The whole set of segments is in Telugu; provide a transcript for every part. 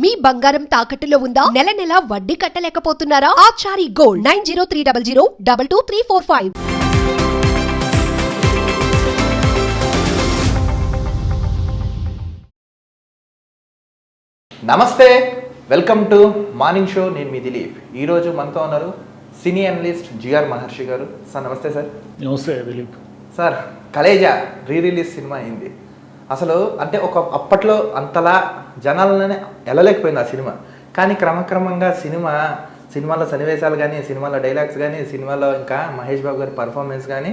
మీ బంగారం తాకట్టులో ఉందా? నెల నెల వడ్డీ కట్టలేకపోతున్నారా? Achari gold nine zero three double zero double two three four five. నమస్తే వెల్కమ్ టు మార్నింగ్ షో. నేను మీ దిలీప్. ఈరోజు మనతో ఉన్నారు సినీ అనలిస్ట్ జిఆర్ మహర్షి గారు. సార్ నమస్తే సార్. నమస్తే Dilip. Sir Khaleja re release cinema అయింది. అసలు అంటే ఒక అప్పట్లో అంతలా జనాలనే వెళ్ళలేకపోయింది ఆ సినిమా. కానీ క్రమక్రమంగా సినిమా సినిమాలో సన్నివేశాలు కానీ సినిమాలో డైలాగ్స్ కానీ సినిమాలో ఇంకా మహేష్ బాబు గారి పర్ఫార్మెన్స్ కానీ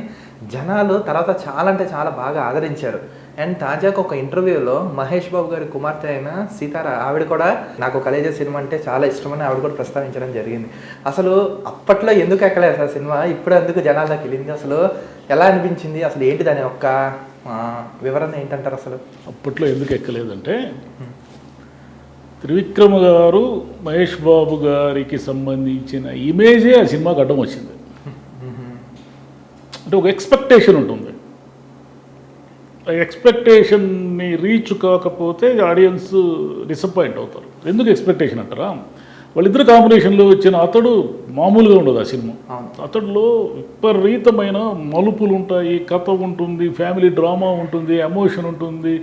జనాలు తర్వాత చాలా అంటే చాలా బాగా ఆదరించారు. అండ్ తాజాగా ఒక ఇంటర్వ్యూలో మహేష్ బాబు గారి కుమార్తె అయిన సీతారా ఆవిడ కూడా నాకు కలేజా సినిమా అంటే చాలా ఇష్టమని ఆవిడ కూడా ప్రస్తావించడం జరిగింది. అసలు అప్పట్లో ఎందుకు ఎక్కలేదు సార్ సినిమా? ఇప్పుడు ఎందుకు జనాల్లోకి వెళ్ళింది? అసలు ఎలా అనిపించింది? అసలు ఏంటి దాని యొక్క వివరణ ఏంటంటారు అసలు? అప్పట్లో ఎందుకు ఎక్కలేదంటే త్రివిక్రమ గారు మహేష్ బాబు గారికి సంబంధించిన ఇమేజే ఆ సినిమాకి అడ్డం వచ్చింది. అంటే ఒక ఎక్స్పెక్టేషన్ ఉంటుంది. ఆ ఎక్స్పెక్టేషన్ని రీచ్ కాకపోతే ఆడియన్స్ డిసప్పాయింట్ అవుతారు. ఎందుకు ఎక్స్పెక్టేషన్ అంటారా? వాళ్ళిద్దరు కాంబినేషన్లో వచ్చిన అతడు మామూలుగా ఉండదు ఆ సినిమా. అతడిలో విపరీతమైన మలుపులు ఉంటాయి కథ ఉంటుంది ఫ్యామిలీ డ్రామా ఉంటుంది ఎమోషన్ ఉంటుంది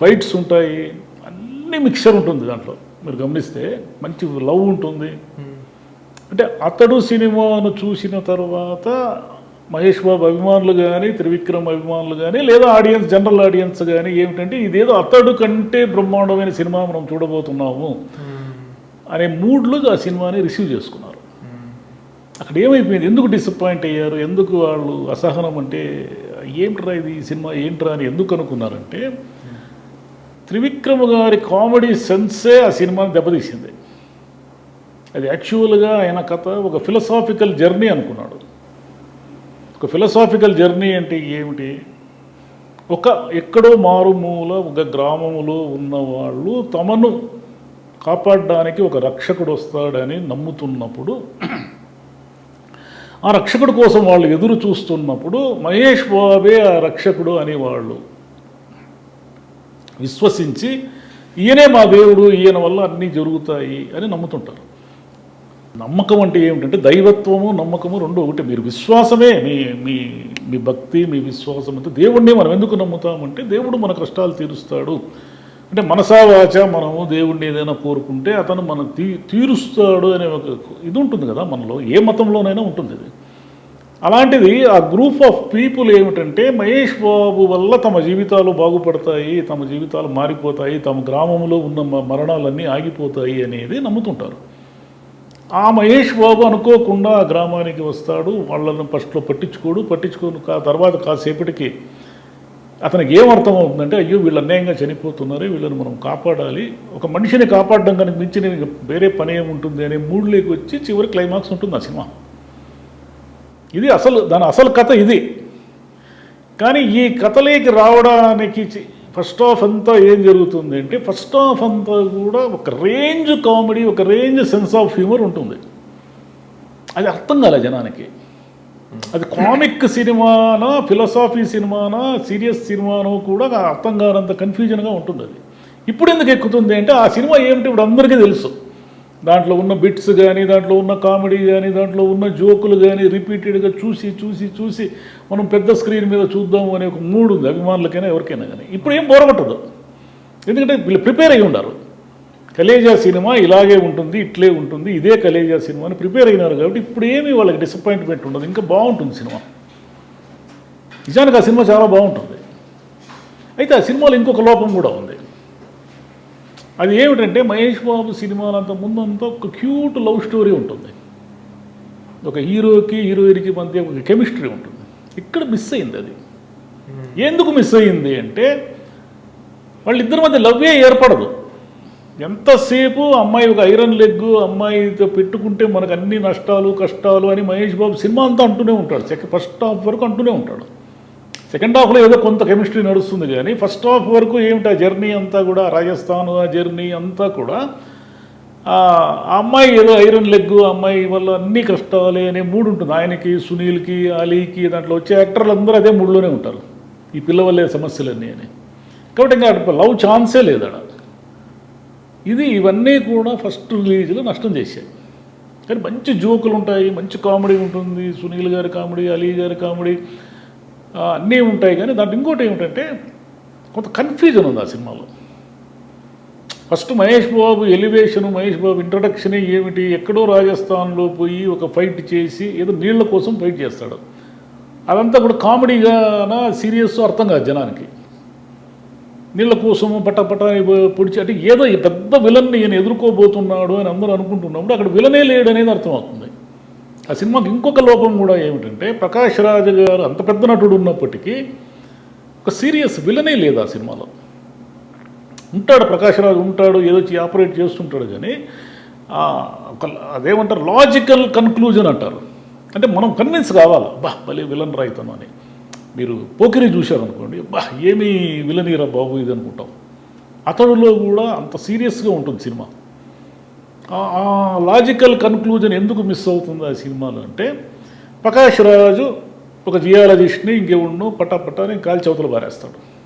ఫైట్స్ ఉంటాయి అన్ని మిక్చర్ ఉంటుంది దాంట్లో. మీరు గమనిస్తే మంచి లవ్ ఉంటుంది. అంటే అతడు సినిమాను చూసిన తర్వాత మహేష్ బాబు అభిమానులు కానీ త్రివిక్రమ్ అభిమానులు కానీ లేదా ఆడియన్స్ జనరల్ ఆడియన్స్ కానీ ఏమిటంటే ఇదేదో అతడు కంటే బ్రహ్మాండమైన సినిమా మనం చూడబోతున్నాము. అనే మూడ్లో ఆ సినిమాని రిసీవ్ చేసుకున్నారు. అక్కడ ఏమైపోయింది? ఎందుకు డిసప్పాయింట్ అయ్యారు? ఎందుకు వాళ్ళు అసహనం అంటే ఏంట్రా ఇది ఈ సినిమా? ఏంట్రా? అని ఎందుకు అనుకున్నారంటే త్రివిక్రమ గారి కామెడీ సెన్సే ఆ సినిమాని దెబ్బతీసింది. అది యాక్చువల్గా ఆయన కథ ఒక ఫిలసాఫికల్ జర్నీ అనుకున్నాడు. ఒక ఫిలసాఫికల్ జర్నీ అంటే ఏమిటి? ఒక ఎక్కడో మారుమూల ఒక గ్రామములో ఉన్నవాళ్ళు తమను కాపాడడానికి ఒక రక్షకుడు వస్తాడని నమ్ముతున్నప్పుడు ఆ రక్షకుడు కోసం వాళ్ళు ఎదురు చూస్తున్నప్పుడు మహేష్ బాబే ఆ రక్షకుడు అనేవాళ్ళు విశ్వసించి ఈయనే మా దేవుడు ఈయన వల్ల అన్నీ జరుగుతాయి అని నమ్ముతుంటారు. నమ్మకం అంటే ఏమిటంటే దైవత్వము నమ్మకము రెండు ఒకటి. మీరు విశ్వాసమే మీ మీ మీ భక్తి మీ విశ్వాసం అంటే దేవుణ్ణి మనం ఎందుకు నమ్ముతామంటే దేవుడు మన కష్టాలు తీరుస్తాడు. అంటే మనసావాచ మనము దేవుణ్ణి ఏదైనా కోరుకుంటే అతను మన తీ తీరుస్తాడు అనే ఒక ఇది ఉంటుంది కదా మనలో. ఏ మతంలోనైనా ఉంటుంది ఇది. అలాంటిది ఆ గ్రూప్ ఆఫ్ పీపుల్ ఏమిటంటే మహేష్ బాబు వల్ల తమ జీవితాలు బాగుపడతాయి తమ జీవితాలు మారిపోతాయి తమ గ్రామంలో ఉన్న మరణాలన్నీ ఆగిపోతాయి అనేది నమ్ముతుంటారు. ఆ మహేష్ బాబు అనుకోకుండా ఆ గ్రామానికి వస్తాడు వాళ్ళను ఫస్ట్లో పట్టించుకోడు పట్టించుకోను కా తర్వాత కాసేపటికి అతనికి ఏం అవుతుందంటే అయ్యో వీళ్ళు అన్యాయంగా చనిపోతున్నారు వీళ్ళని మనం కాపాడాలి. ఒక మనిషిని కాపాడడం కానీ మించి నేను వేరే పని ఏముంటుంది అనే మూడ్లోకి వచ్చి చివరి క్లైమాక్స్ ఉంటుంది ఆ సినిమా. ఇది అసలు దాని అసలు కథ ఇది. కానీ ఈ కథలోకి రావడానికి ఫస్ట్ ఆఫ్ అంతా ఏం జరుగుతుంది అంటే ఫస్ట్ ఆఫ్ అంతా కూడా ఒక రేంజ్ కామెడీ ఒక రేంజ్ సెన్స్ ఆఫ్ హ్యూమర్ ఉంటుంది. అది అర్థం కాలే జనానికి. అది కామిక్ సినిమానా ఫిలసాఫీ సినిమానా సీరియస్ సినిమానో కూడా అర్థం కానంత కన్ఫ్యూజన్గా ఉంటుంది అది. ఇప్పుడు ఎందుకు ఎక్కుతుంది అంటే ఆ సినిమా ఏమిటి ఇప్పుడు అందరికీ తెలుసు. దాంట్లో ఉన్న బిట్స్ కానీ దాంట్లో ఉన్న కామెడీ కానీ దాంట్లో ఉన్న జోకులు కానీ రిపీటెడ్గా చూసి చూసి చూసి మనం పెద్ద స్క్రీన్ మీద చూద్దాము అనే ఒక మూడు ఉంది అభిమానులకైనా ఎవరికైనా కానీ ఇప్పుడు ఏం బోరగొట్టదు. ఎందుకంటే వీళ్ళు ప్రిపేర్ అయి ఉన్నారు కలేజా సినిమా ఇలాగే ఉంటుంది ఇట్లే ఉంటుంది ఇదే కలేజా సినిమా అని ప్రిపేర్ అయినారు కాబట్టి ఇప్పుడు ఏమీ వాళ్ళకి డిసప్పాయింట్మెంట్ ఉండదు. ఇంకా బాగుంటుంది సినిమా. నిజానికి ఆ సినిమా చాలా బాగుంటుంది. అయితే ఆ సినిమాలో ఇంకొక లోపం కూడా ఉంది. అది ఏమిటంటే మహేష్ బాబు సినిమాలంత ముందంతా ఒక క్యూట్ లవ్ స్టోరీ ఉంటుంది. ఒక హీరోకి హీరోయిన్కి మధ్య ఒక కెమిస్ట్రీ ఉంటుంది. ఇక్కడ మిస్ అయింది అది. ఎందుకు మిస్ అయింది అంటే వాళ్ళిద్దరి మధ్య లవ్వే ఏర్పడదు. ఎంతసేపు అమ్మాయి ఒక ఐరన్ లెగ్ అమ్మాయితో పెట్టుకుంటే మనకు అన్ని నష్టాలు కష్టాలు అని మహేష్ బాబు సినిమా అంతా అంటూనే ఉంటాడు. సెకండ్ ఫస్ట్ హాఫ్ వరకు అంటూనే ఉంటాడు. సెకండ్ హాఫ్లో ఏదో కొంత కెమిస్ట్రీ నడుస్తుంది కానీ ఫస్ట్ హాఫ్ వరకు ఏమిటి ఆ జర్నీ అంతా కూడా రాజస్థాన్ ఆ జర్నీ అంతా కూడా ఆ అమ్మాయి ఏదో ఐరన్ లెగ్ అమ్మాయి వల్ల అన్ని కష్టాలే అనే మూడు ఉంటుంది. ఆయనకి సునీల్కి అలీకి దాంట్లో వచ్చే యాక్టర్లు అందరూ అదే మూడులోనే ఉంటారు. ఈ పిల్ల వల్లే సమస్యలన్నీ అని. కాబట్టి ఇంకా లవ్ ఛాన్సే లేదు ఇది ఇవన్నీ కూడా ఫస్ట్ రిలీజ్లో నష్టం చేశాయి. కానీ మంచి జోకులు ఉంటాయి మంచి కామెడీ ఉంటుంది సునీల్ గారి కామెడీ అలీ గారి కామెడీ అన్నీ ఉంటాయి. కానీ దాంట్లో ఇంకోటి ఏమిటంటే కొంత కన్ఫ్యూజన్ ఉంది ఆ సినిమాలో. First Mahesh Babu elevation Mahesh Babu introduction ఏమిటి? ఎక్కడో రాజస్థాన్లో పోయి ఒక ఫైట్ చేసి ఏదో నీళ్ళ కోసం ఫైట్ చేస్తాడు. అదంతా కూడా కామెడీగానా సీరియస్ అర్థం కాదు జనానికి. నీళ్ళ కోసము పట్ట పట్ట పొడిచి అంటే ఏదో ఈ పెద్ద విలన్ ఈయన ఎదుర్కోబోతున్నాడు అని అందరూ అనుకుంటున్నప్పుడు అక్కడ విలనే లేడు అనేది అర్థమవుతుంది. ఆ సినిమాకి ఇంకొక లోపం కూడా ఏమిటంటే ప్రకాష్ రాజ్ గారు అంత పెద్ద నటుడు ఉన్నప్పటికీ ఒక సీరియస్ విలనే లేదు ఆ సినిమాలో. ఉంటాడు ప్రకాష్ రాజ్ ఉంటాడు ఏదో ఆపరేట్ చేస్తుంటాడు కానీ ఒక అదేమంటారు లాజికల్ కన్క్లూజన్ అంటారు. అంటే మనం కన్విన్స్ కావాలి. బా భలే విలన్ రైతను అని. మీరు పోకిరి చూశారనుకోండి బా ఏమీ విలనీరా బాబు ఇది అనుకుంటాం. అతడులో కూడా అంత సీరియస్గా ఉంటుంది సినిమా. ఆ- లాజికల్ కన్క్లూజన్ ఎందుకు మిస్ అవుతుంది ఆ సినిమాలో అంటే ప్రకాష్ రాజు ఒక జియాలజిస్ట్ని ఇంకెవడినో పట్టా పట్టాని కాల్చి పారేస్తాడు.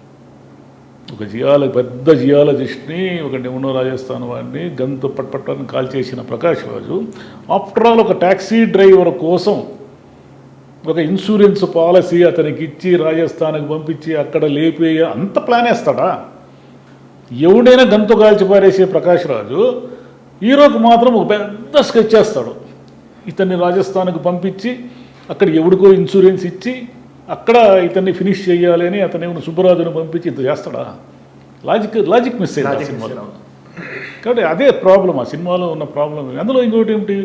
ఒక జియాల పెద్ద జియాలజిస్ట్ని ఒక నిమ్నో రాజస్థాన్ వాడిని గంతు పట్పట్టాన్ని కాల్ చేసిన ప్రకాష్ రాజు ఆఫ్టర్ ఆల్ ఒక ట్యాక్సీ డ్రైవర్ కోసం ఒక ఇన్సూరెన్స్ పాలసీ అతనికి ఇచ్చి రాజస్థాన్కి పంపించి అక్కడ లేపేయ అంత ప్లాన్ వేస్తాడా? ఎవడైనా గంతు కాల్చి పారేసే ప్రకాష్ రాజు హీరోకు మాత్రం ఒక పెద్ద స్కెచ్ చేస్తాడు. ఇతన్ని రాజస్థాన్కి పంపించి అక్కడ ఎవడికో ఇన్సూరెన్స్ ఇచ్చి అక్కడ ఇతన్ని ఫినిష్ చేయాలి అని అతను ఏమైనా సుబ్బరాజును పంపించి ఇంత చేస్తాడా? లాజిక్ లాజిక్ మిస్ అయింది సినిమాలో. కాబట్టి అదే ప్రాబ్లం ఆ సినిమాలో ఉన్న ప్రాబ్లం అందులో ఇంకోటి ఏమిటి?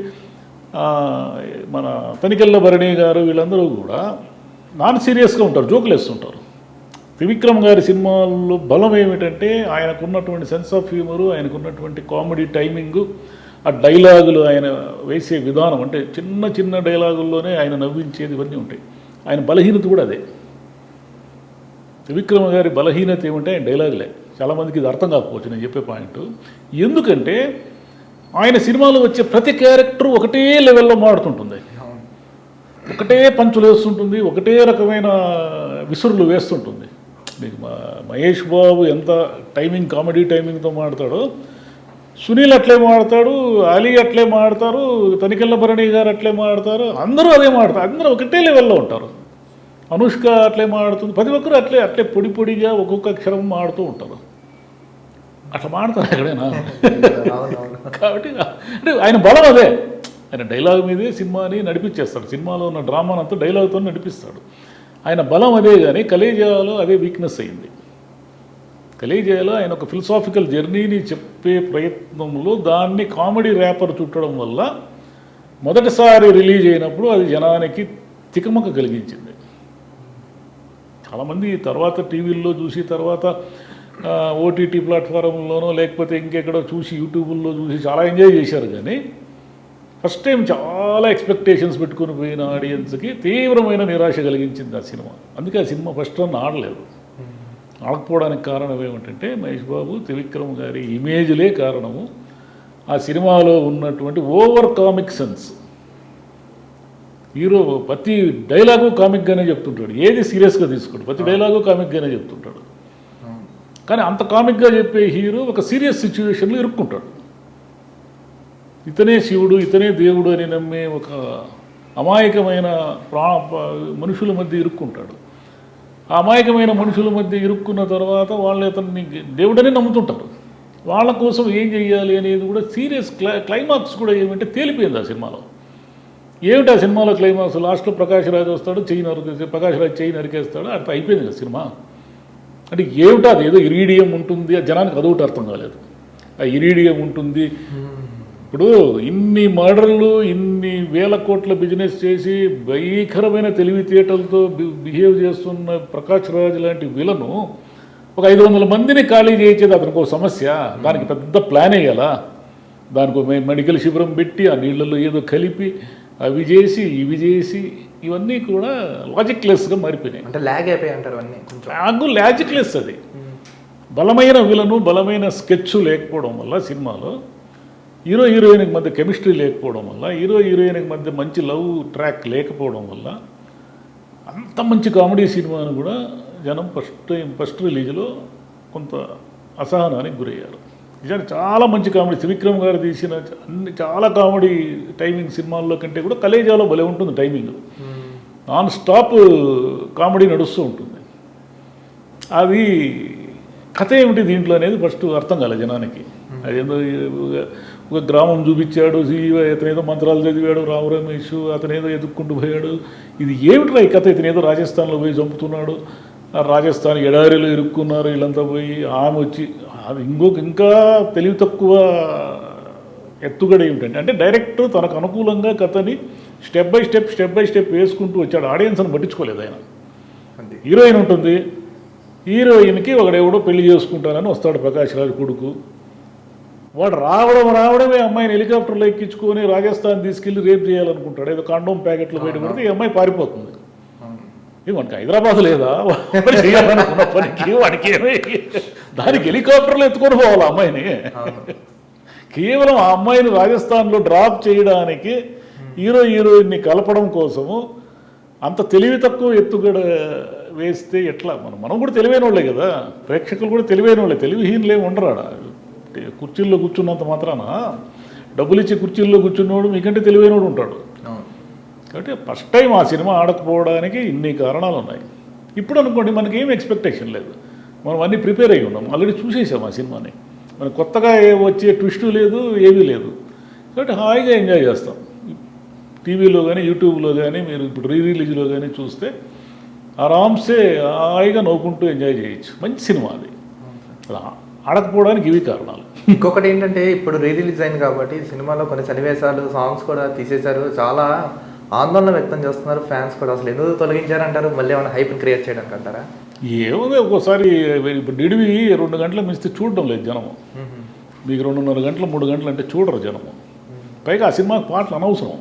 మన తనికెళ్ళ భరణి గారు వీళ్ళందరూ కూడా నాన్ సీరియస్గా ఉంటారు జోకులు వేస్తుంటారు త్రివిక్రమ్ గారి సినిమాల్లో బలం ఏమిటంటే ఆయనకున్నటువంటి సెన్స్ ఆఫ్ హ్యూమరు ఆయనకున్నటువంటి కామెడీ టైమింగు ఆ డైలాగులు ఆయన వేసే విధానం అంటే చిన్న చిన్న డైలాగుల్లోనే ఆయన నవ్వించేది ఇవన్నీ ఉంటాయి. ఆయన బలహీనత కూడా అదే. త్రివిక్రమ గారి బలహీనత ఏమంటే ఆయన డైలాగులే. చాలామందికి ఇది అర్థం కాకపోవచ్చు నేను చెప్పే పాయింట్. ఎందుకంటే ఆయన సినిమాలో వచ్చే ప్రతి క్యారెక్టర్ ఒకటే లెవెల్లో మాడుతుంటుంది. ఒకటే పంచులు వేస్తుంటుంది ఒకటే రకమైన విసురులు వేస్తుంటుంది. మీకు మా మహేష్ బాబు ఎంత టైమింగ్ కామెడీ టైమింగ్తో మాడతాడో సునీల్ అట్లే మాడతాడు అలీ అట్లే మాడతారు తనికెళ్ళ భరణి గారు అట్లే మాడతారు అందరూ అదే మాడతారు అందరూ ఒకటే లెవెల్లో ఉంటారు. అనుష్క అట్లే మాడుతుంది ప్రతి ఒక్కరు అట్లే అట్లే పొడి పొడిగా ఒక్కొక్క అక్షరం మాడుతూ ఉంటారు. అట్లా మాడతారు ఎక్కడైనా? కాబట్టి అంటే ఆయన బలం అదే. ఆయన డైలాగ్ మీదే సినిమాని నడిపించేస్తాడు. సినిమాలో ఉన్న డ్రామానంతా డైలాగ్తో నడిపిస్తాడు. ఆయన బలం అదే కానీ కలేజాలో అదే వీక్నెస్ అయింది. కలేజాలో ఆయన ఒక ఫిలసాఫికల్ జర్నీని చెప్పే ప్రయత్నంలో దాన్ని కామెడీ ర్యాపర్ చుట్టడం వల్ల మొదటిసారి రిలీజ్ అయినప్పుడు అది జనానికి తికమక కలిగించింది. చాలామంది తర్వాత టీవీల్లో చూసి తర్వాత ఓటీటీ ప్లాట్ఫారంలోనో లేకపోతే ఇంకెక్కడో చూసి యూట్యూబ్లో చూసి చాలా ఎంజాయ్ చేశారు కానీ ఫస్ట్ టైం చాలా ఎక్స్పెక్టేషన్స్ పెట్టుకుని పోయిన ఆడియన్స్కి తీవ్రమైన నిరాశ కలిగించింది ఆ సినిమా. అందుకే ఆ సినిమా ఫస్ట్ రన్ ఆడలేదు. ఆడకపోవడానికి కారణం ఏమిటంటే మహేష్ బాబు త్రివిక్రమ్ గారి ఇమేజ్లే కారణము. ఆ సినిమాలో ఉన్నటువంటి ఓవర్ కామిక్ సెన్స్ హీరో ప్రతి డైలాగు కామిక్గానే చెప్తుంటాడు. ఏది సీరియస్గా తీసుకోడు. ప్రతి డైలాగు కామిక్గానే చెప్తుంటాడు. కానీ అంత కామిక్గా చెప్పే హీరో ఒక సీరియస్ సిచ్యువేషన్లో ఇరుక్కుంటాడు. ఇతనే శివుడు ఇతనే దేవుడు అని నమ్మే ఒక అమాయకమైన ప్రా మనుషుల మధ్య ఇరుక్కుంటాడు. ఆ అమాయకమైన మనుషుల మధ్య ఇరుక్కున్న తర్వాత వాళ్ళు ఇతన్ని దేవుడని నమ్ముతుంటారు. వాళ్ళ కోసం ఏం చేయాలి అనేది కూడా సీరియస్ క్లై క్లైమాక్స్ కూడా ఏమంటే తేలిపోయింది ఆ సినిమాలో. ఏమిటి ఆ సినిమాలో క్లైమాక్స్? లాస్ట్లో ప్రకాష్ రాజ్ వస్తాడు చెయ్యి నరికేసి ప్రకాష్ రాజ్ చెయ్యి నరికేస్తాడు అట్లా అయిపోయింది కదా సినిమా. అంటే ఏమిటో అది? ఏదో ఇరీడియం ఉంటుంది ఆ జనానికి అదొకటి అర్థం కాలేదు. ఆ ఇరీడియం ఉంటుంది ఇప్పుడు ఇన్ని మర్డర్లు ఇన్ని వేల కోట్ల బిజినెస్ చేసి భయంకరమైన తెలివితేటలతో బిహేవ్ చేస్తున్న ప్రకాష్ రాజ్ లాంటి విలను ఒక ఐదు వందల మందిని ఖాళీ చేయించేది అతనికి ఒక సమస్య. దానికి పెద్ద ప్లాన్ వేయాలా దానికి మెడికల్ శిబిరం పెట్టి ఆ నీళ్ళల్లో ఏదో కలిపి అవి చేసి ఇవి చేసి ఇవన్నీ కూడా లాజిక్లెస్గా మారిపోయినాయి. అంటే ల్యాగ్ అయిపోయి అంటారు అన్నీ లాజిక్లెస్ అది. బలమైన విలను బలమైన స్కెచ్ లేకపోవడం వల్ల సినిమాలో హీరో హీరోయిన్కి మధ్య కెమిస్ట్రీ లేకపోవడం వల్ల హీరో హీరోయిన్కి మధ్య మంచి లవ్ ట్రాక్ లేకపోవడం వల్ల అంత మంచి కామెడీ సినిమాను కూడా జనం ఫస్ట్ టైం ఫస్ట్ రిలీజ్లో కొంత అసహనానికి గురయ్యారు. నిజానికి చాలా మంచి కామెడీ త్రివిక్రమ్ గారు తీసిన అన్ని చాలా కామెడీ టైమింగ్ సినిమాల్లో కంటే కూడా కలేజాలో భలే ఉంటుంది టైమింగ్. నాన్ స్టాప్ కామెడీ నడుస్తూ ఉంటుంది. అది కథ ఏమిటి దీంట్లో అనేది ఫస్ట్ అర్థం కాలేదు జనానికి. అదేందో ఒక- గ్రామం చూపించాడు ఈ- ఇతను ఏదో మంత్రాలు చదివాడు రాము రమేష్ అతను ఏదో ఎదుక్కుంటూ పోయాడు. ఇది ఏమిట్రా ఈ కథ? ఇతను ఏదో రాజస్థాన్లో పోయి చంపుతున్నాడు. రాజస్థాన్ ఎడారిలో ఇరుక్కున్నారు వీళ్ళంతా పోయి ఆమె వచ్చి అది ఇంకొక ఇంకా తెలివి తక్కువ ఎత్తుగడ ఏమిటంటే అంటే డైరెక్ట్ తనకు అనుకూలంగా కథని step by step step by step వేసుకుంటూ వచ్చాడు. ఆడియన్స్ని పట్టించుకోలేదు ఆయన. హీరోయిన్ ఉంటుంది. హీరోయిన్కి ఒకడెవడో పెళ్ళి చేసుకుంటానని వస్తాడు ప్రకాష్ రాజ్ కొడుకు. వాడు రావడం రావడమే అమ్మాయిని హెలికాప్టర్లో ఎక్కించుకొని రాజస్థాన్ తీసుకెళ్ళి రేప్ చేయాలనుకుంటాడు. ఏదో కాండోమ్ ప్యాకెట్లో బయట పడితే ఈ అమ్మాయి పారిపోతుంది. మనకి హైదరాబాద్ లేదా? చేయాలనుకున్న పనికి వాడికి దానికి హెలికాప్టర్లో ఎత్తుకొని పోవాలి అమ్మాయిని. కేవలం ఆ అమ్మాయిని రాజస్థాన్లో డ్రాప్ చేయడానికి హీరో హీరోయిన్ని కలపడం కోసము అంత తెలివి తక్కువ ఎత్తుగడ వేస్తే ఎట్లా? మనం మనం కూడా తెలివైన వాళ్ళే కదా. ప్రేక్షకులు కూడా తెలివైన వాళ్ళే తెలివిహీనులు ఏమి కుర్చీల్లో కూర్చున్నంత మాత్రాన? డబ్బులు ఇచ్చి కుర్చీల్లో కూర్చున్నవాడు మీకంటే తెలివైనవాడు ఉంటాడు. కాబట్టి ఫస్ట్ టైం ఆ సినిమా ఆడకపోవడానికి ఇన్ని కారణాలు ఉన్నాయి ఇప్పుడు అనుకోండి మనకి ఏం ఎక్స్పెక్టేషన్ లేదు. మనం అన్నీ ప్రిపేర్ అయ్యి ఉన్నాం. ఆల్రెడీ చూసేసాం ఆ సినిమాని. మనకు కొత్తగా ఏ- వచ్చే ట్విస్ట్ లేదు ఏమీ లేదు. కాబట్టి హాయిగా ఎంజాయ్ చేస్తాం. టీవీలో కానీ యూట్యూబ్లో కానీ మీరు ఇప్పుడు రీ రిలీజ్లో కానీ చూస్తే ఆరామ్సే హాయిగా నవ్వుకుంటూ ఎంజాయ్ చేయొచ్చు. మంచి సినిమా అది. ఆడకపోవడానికి ఇవి కారణాలు. ఇంకొకటి ఏంటంటే ఇప్పుడు రీ రిలీజ్ అయింది కాబట్టి సినిమాలో కొన్ని సన్నివేశాలు సాంగ్స్ కూడా తీసేశారు. చాలా ఆందోళన వ్యక్తం చేస్తున్నారు ఫ్యాన్స్ కూడా. అసలు ఎందుకు తొలగించారంటారు? మళ్ళీ ఏమైనా హైప్ క్రియేట్ చేయడానికి అంటారా? ఏముంది ఒక్కోసారి ఇప్పుడు నిడివి రెండు గంటల మిస్తే చూడడం లేదు జనము మీకు రెండున్నర గంటలు మూడు గంటలు అంటే చూడరు జనము పైగా ఆ సినిమాకి పాటలు అనవసరం.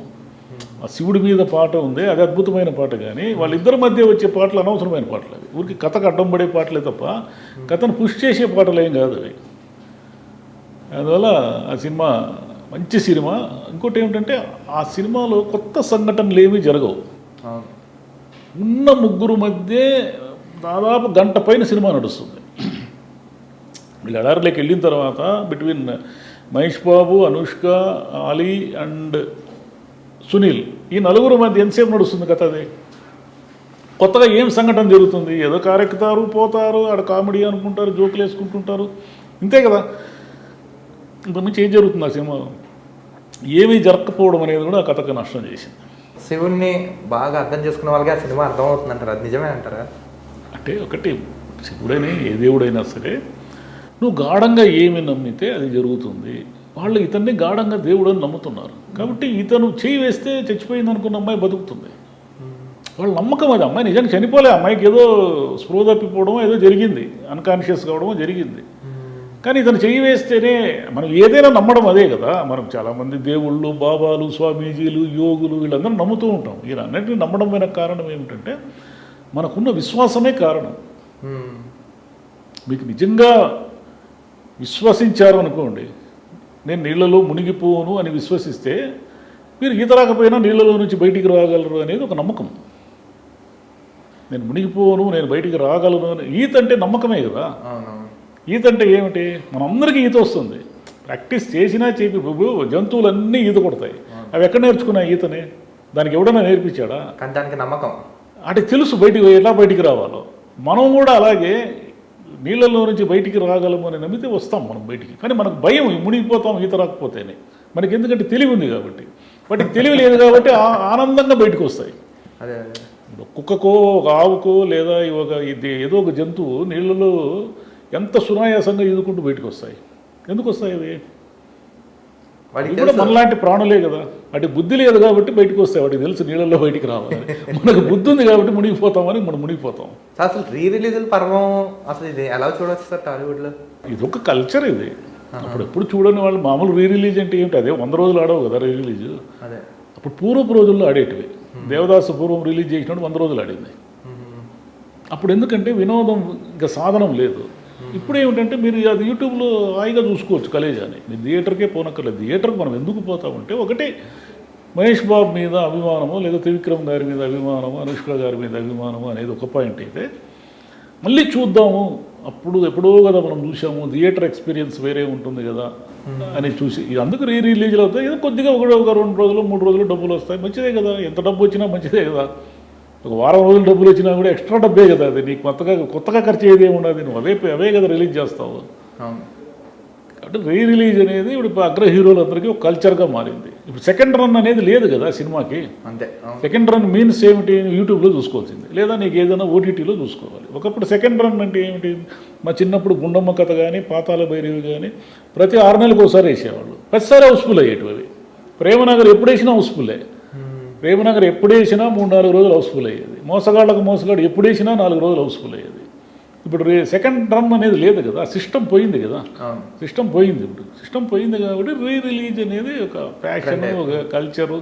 ఆ శివుడి మీద పాట ఉంది అది అద్భుతమైన పాట కానీ వాళ్ళిద్దరి మధ్య వచ్చే పాటలు అనవసరమైన పాటలు అవి. ఊరికి కథకు అడ్డం పడే పాటలే తప్ప కథను పుష్ చేసే పాటలు ఏం కాదు అవి. అందువల్ల ఆ సినిమా మంచి సినిమా. ఇంకోటి ఏమిటంటే ఆ సినిమాలో కొత్త సంఘటనలు ఏమీ జరగవు. ఉన్న ముగ్గురు మధ్య దాదాపు గంట పైన సినిమా నడుస్తుంది. వీళ్ళు ఎడారిలోకి వెళ్ళిన తర్వాత బిట్వీన్ మహేష్ బాబు అనుష్క అలీ అండ్ సునీల్ ఈ నలుగురు మధ్య ఎంతసేపు నడుస్తుంది కథ అది? కొత్తగా ఏం సంఘటన జరుగుతుంది? ఏదో కారెక్కుతారు పోతారు ఆడ కామెడీ అనుకుంటారు జోకులు వేసుకుంటుంటారు. ఇంతే కదా? ఇంతకుమించి ఏం జరుగుతుంది ఆ సినిమాలో? ఏమీ జరగకపోవడం అనేది కూడా ఆ కథకు నష్టం చేసింది. శివుణ్ణి బాగా అర్థం చేసుకున్న వాళ్ళకి ఆ సినిమా అర్థం అవుతుంది అంటారా అది నిజమే అంటారా? అంటే ఒకటి శివుడైనా ఏ దేవుడైనా సరే నువ్వు గాఢంగా ఏమి నమ్మితే అది జరుగుతుంది. వాళ్ళు ఇతన్ని గాఢంగా దేవుడు అని నమ్ముతున్నారు. కాబట్టి ఇతను చేయి వేస్తే చచ్చిపోయింది అనుకున్న అమ్మాయి బతుకుతుంది. వాళ్ళ నమ్మకం అది. అమ్మాయి నిజంగా చనిపోలే. అమ్మాయికి ఏదో స్పృహ తప్పిపోవడం ఏదో జరిగింది. అన్కాన్షియస్ కావడం జరిగింది. కానీ ఇతను చెయ్యి వేస్తేనే మనం ఏదైనా నమ్మడం అదే కదా. మనం చాలామంది దేవుళ్ళు బాబాలు స్వామీజీలు యోగులు వీళ్ళందరూ నమ్ముతూ ఉంటాం. వీళ్ళన్నింటినీ నమ్మడం వెనక కారణం ఏమిటంటే మనకున్న విశ్వాసమే కారణం. మ్మ్. మీకు నిజంగా విశ్వసించారు అనుకోండి నేను నీళ్ళలో మునిగిపోను అని విశ్వసిస్తే మీరు ఈత రాకపోయినా నీళ్ళలో నుంచి బయటికి రాగలరు అనేది ఒక నమ్మకం. నేను మునిగిపోను నేను బయటికి రాగలను అని ఈత అంటే నమ్మకమే కదా. ఈత అంటే ఏమిటి? మనందరికీ ఈత వస్తుంది. ప్రాక్టీస్ చేసినా చేపి జంతువులన్నీ ఈత కొడతాయి. అవి ఎక్కడ నేర్చుకున్నాయి ఈతని? దానికి ఎవడన్నా నేర్పించాడా? దానికి నమ్మకం. అంటే తెలుసు బయటికి ఎలా బయటికి రావాలో. మనం కూడా అలాగే నీళ్ళలో నుంచి బయటికి రాగలము అని నమ్మితే వస్తాం మనం బయటికి. కానీ మనకు భయం మునిగిపోతాం ఈత రాకపోతేనే. మనకి ఎందుకంటే తెలివి ఉంది కాబట్టి. వాటికి తెలివి లేదు కాబట్టి ఆ- ఆనందంగా బయటకు వస్తాయి. అదే కుక్కకో ఒక ఆవుకో లేదా ఒక ఇది ఏదో ఒక జంతువు నీళ్ళలో ఎంత సునాయాసంగా ఈదుకుంటూ బయటకు వస్తాయి? ఎందుకు వస్తాయి అవి? వాడికి కూడా మనలాంటి ప్రాణులే కదా. అటు బుద్ధి లేదు కాబట్టి బయటకు వస్తాయి. వాటికి తెలుసు నీళ్ళల్లో బయటికి రావాలి. మనకు బుద్ధి ఉంది కాబట్టి మునిగిపోతామని మనం మునిగిపోతాం. అసలు రీ రిలీజ్ పర్వం అసలు ఇది ఎలా చూడొచ్చు సార్ టాలీవుడ్లో? ఇది ఒక కల్చర్ ఇది. అప్పుడు ఎప్పుడు చూడని వాళ్ళు మామూలు రీ రిలీజ్ అంటే ఏంటి? అదే వంద రోజులు ఆడవు కదా రీ రిలీజ్ అప్పుడు పూర్వపు రోజుల్లో ఆడేటివి. దేవదాసు పూర్వం రిలీజ్ చేసినప్పుడు వంద రోజులు ఆడింది. అప్పుడు ఎందుకంటే వినోదం ఇంకా సాధనం లేదు. ఇప్పుడు ఏమిటంటే మీరు అది యూట్యూబ్లో హాయిగా చూసుకోవచ్చు కలేజ్ అని మీరు థియేటర్కే పోనక్కర్లేదు. థియేటర్కి మనం ఎందుకు పోతామంటే ఒకటి మహేష్ బాబు మీద అభిమానము లేదా త్రివిక్రమ్ గారి మీద అభిమానము అనుష్క గారి మీద అభిమానము అనేది ఒక పాయింట్ అయితే మళ్ళీ చూద్దాము. అప్పుడు ఎప్పుడో కదా మనం చూసాము థియేటర్ ఎక్స్పీరియన్స్ వేరే ఉంటుంది కదా అని చూసి. అందుకు రీ రిలీజ్లు అవుతాయి. ఏదో కొద్దిగా ఒకటి ఒక రెండు రోజులు మూడు రోజులు డబ్బులు వస్తాయి. మంచిదే కదా. ఎంత డబ్బు వచ్చినా మంచిదే కదా. ఒక వారం రోజులు డబ్బులు వచ్చినా కూడా ఎక్స్ట్రా డబ్బే కదా అది. నీకు కొత్తగా కొత్తగా ఖర్చు అయ్యేది ఏమున్నది నువ్వు అవే అవే కదా రిలీజ్ చేస్తావు. అంటే రీ రిలీజ్ అనేది ఇప్పుడు అగ్ర హీరోలందరికీ ఒక కల్చర్గా మారింది. ఇప్పుడు సెకండ్ రన్ అనేది లేదు కదా సినిమాకి. అంతే సెకండ్ రన్ మీన్స్ ఏమిటి యూట్యూబ్లో చూసుకోవాల్సింది. లేదా నీకు ఏదైనా ఓటీటీలో చూసుకోవాలి. ఒకప్పుడు సెకండ్ రన్ అంటే ఏమిటి? మా చిన్నప్పుడు గుండమ్మ కథ కానీ పాతాల భైరవి కానీ ప్రతి ఆరు నెలలకు ఒకసారి వేసేవాళ్ళు. ప్రతిసారి హౌస్ఫుల్ అయ్యేటివి అవి. ప్రేమనగర్ ఎప్పుడు వేసినా హౌస్ఫుల్లే. ప్రేమనగర్ ఎప్పుడు వేసినా మూడు నాలుగు రోజులు హౌస్ఫుల్ అయ్యేది. మోసగాళ్ళకు మోసగాడు ఎప్పుడు వేసినా నాలుగు రోజులు హౌస్ఫుల్ అయ్యేది. ఇప్పుడు రే సెకండ్ రన్ అనేది లేదు కదా సిస్టమ్ పోయింది కదా. సిస్టమ్ పోయింది ఇప్పుడు. సిస్టమ్ పోయింది కాబట్టి రీ రిలీజ్ అనేది ఒక ప్యాషన్ ఒక కల్చరు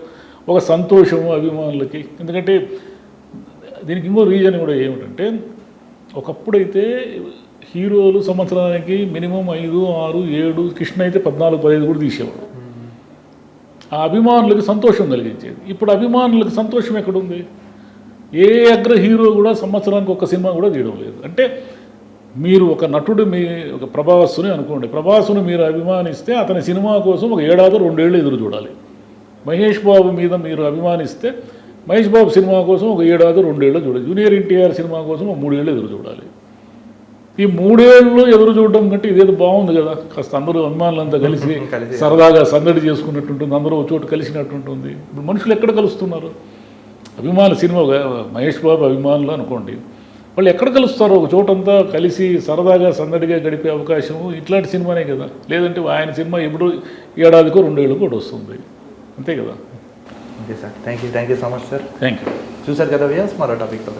ఒక సంతోషము అభిమానులకి. ఎందుకంటే దీనికి ఇంకో రీజన్ కూడా ఏమిటంటే ఒకప్పుడైతే హీరోలు సంవత్సరానికి మినిమం ఐదు ఆరు ఏడు కృష్ణ అయితే పద్నాలుగు పదిహేను కూడా తీసేవాడు. ఆ అభిమానులకు సంతోషం కలిగించేది. ఇప్పుడు అభిమానులకు సంతోషం ఎక్కడుంది? ఏ అగ్ర హీరో కూడా సంవత్సరానికి ఒక సినిమా కూడా తీయడం లేదు. అంటే మీరు ఒక నటుడు మీ ఒక ప్రభాసుని అనుకోండి. ప్రభాసుని మీరు అభిమానిస్తే అతని సినిమా కోసం ఒక ఏడాది రెండేళ్ళు ఎదురు చూడాలి. మహేష్ బాబు మీద మీరు అభిమానిస్తే మహేష్ బాబు సినిమా కోసం ఒక ఏడాది రెండేళ్ళు చూడాలి. జూనియర్ ఎన్టీఆర్ సినిమా కోసం ఒక మూడేళ్ళు ఎదురు చూడాలి. ఈ మూడేళ్ళు ఎదురు చూడడం కంటే ఇదేదో బాగుంది కదా. కాస్త అందరూ అభిమానులంతా కలిసి కలిసి. సరదాగా సందడి చేసుకున్నట్టు ఉంటుంది అందరూ ఒక చోటు కలిసినట్టు ఉంటుంది ఇప్పుడు మనుషులు ఎక్కడ కలుస్తున్నారు? అభిమాన సినిమా మహేష్ బాబు అభిమానులు అనుకోండి. వాళ్ళు ఎక్కడ కలుస్తారు? ఒక చోటంతా కలిసి సరదాగా సందడిగా గడిపే అవకాశం ఇట్లాంటి సినిమానే కదా. లేదంటే ఆయన సినిమా ఎప్పుడు ఏడాదికో రెండేళ్ళకో ఒకటి వస్తుంది. అంతే కదా? Okay sir. Thank you thank you so much sir thank you చూసారు కదా వ్యూస్? మరో టాపిక్తో